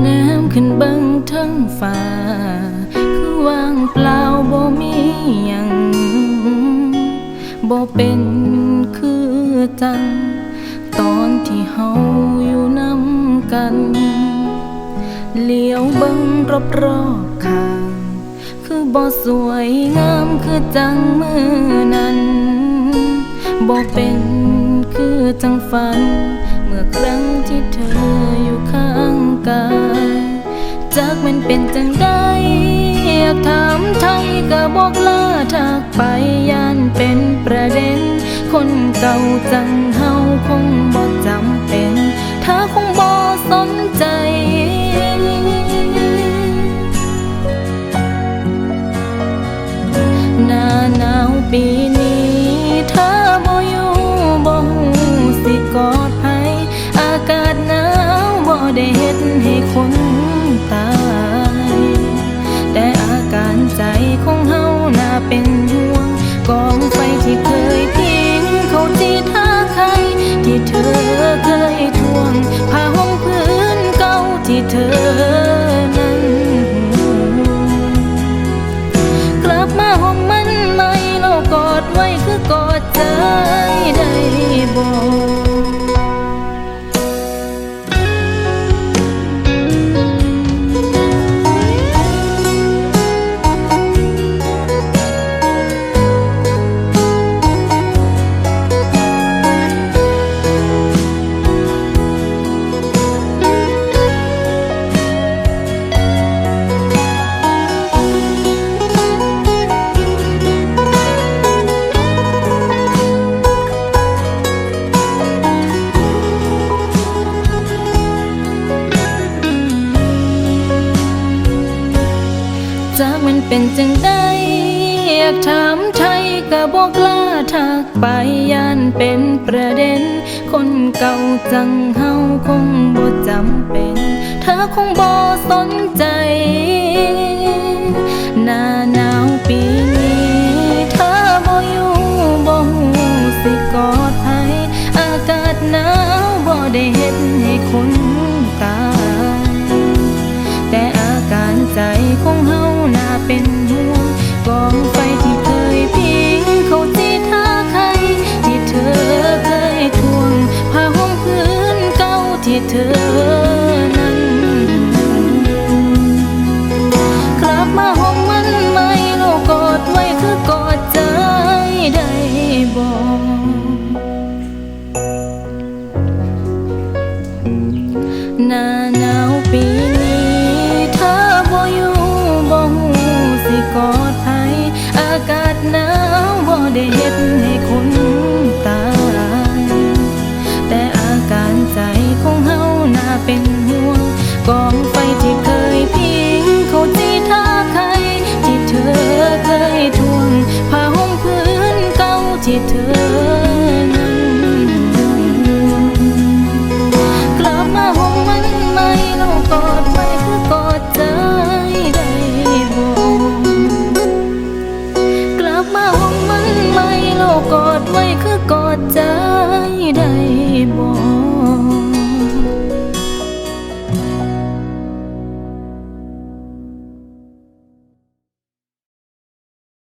แนมขึ้นเบิงทั้งฟ้า คือว่างเปล่าบ่มีหยังบ่เป็นคือจัง ตอนที่เฮาอยู่นำกัน เลี้ยวเบิงรอบรอบๆข้าง คือบ่สวยงามคือจังมือนั้นบ่เป็นคือจังฝัน เมื่อครั้งที่เธออยู่ข้าง จากมันเป็นจังได้อยากถามไทยก็บอกลาทักไปย่านเป็นประเด็น คนเก่าจังเฮาคงบ่จำเป็นถ้าคงบ่สนใจหน้าหนาวปีนี้ จากมันเป็นจังได้ อยากถามไทยก็บอกล้าทักไปย่านเป็นประเด็น คนเก่าจังเฮาคงบ่จำเป็น เธอคงบ่สนใจ เป็นห่วงกองไฟที่เคยพิงเขาที่ท่าใครที่เธอเคยทวงผ้าห่มพื้นเก่าที่เธอ ได้เย็ดให้คนตายแต่อาการใจ 我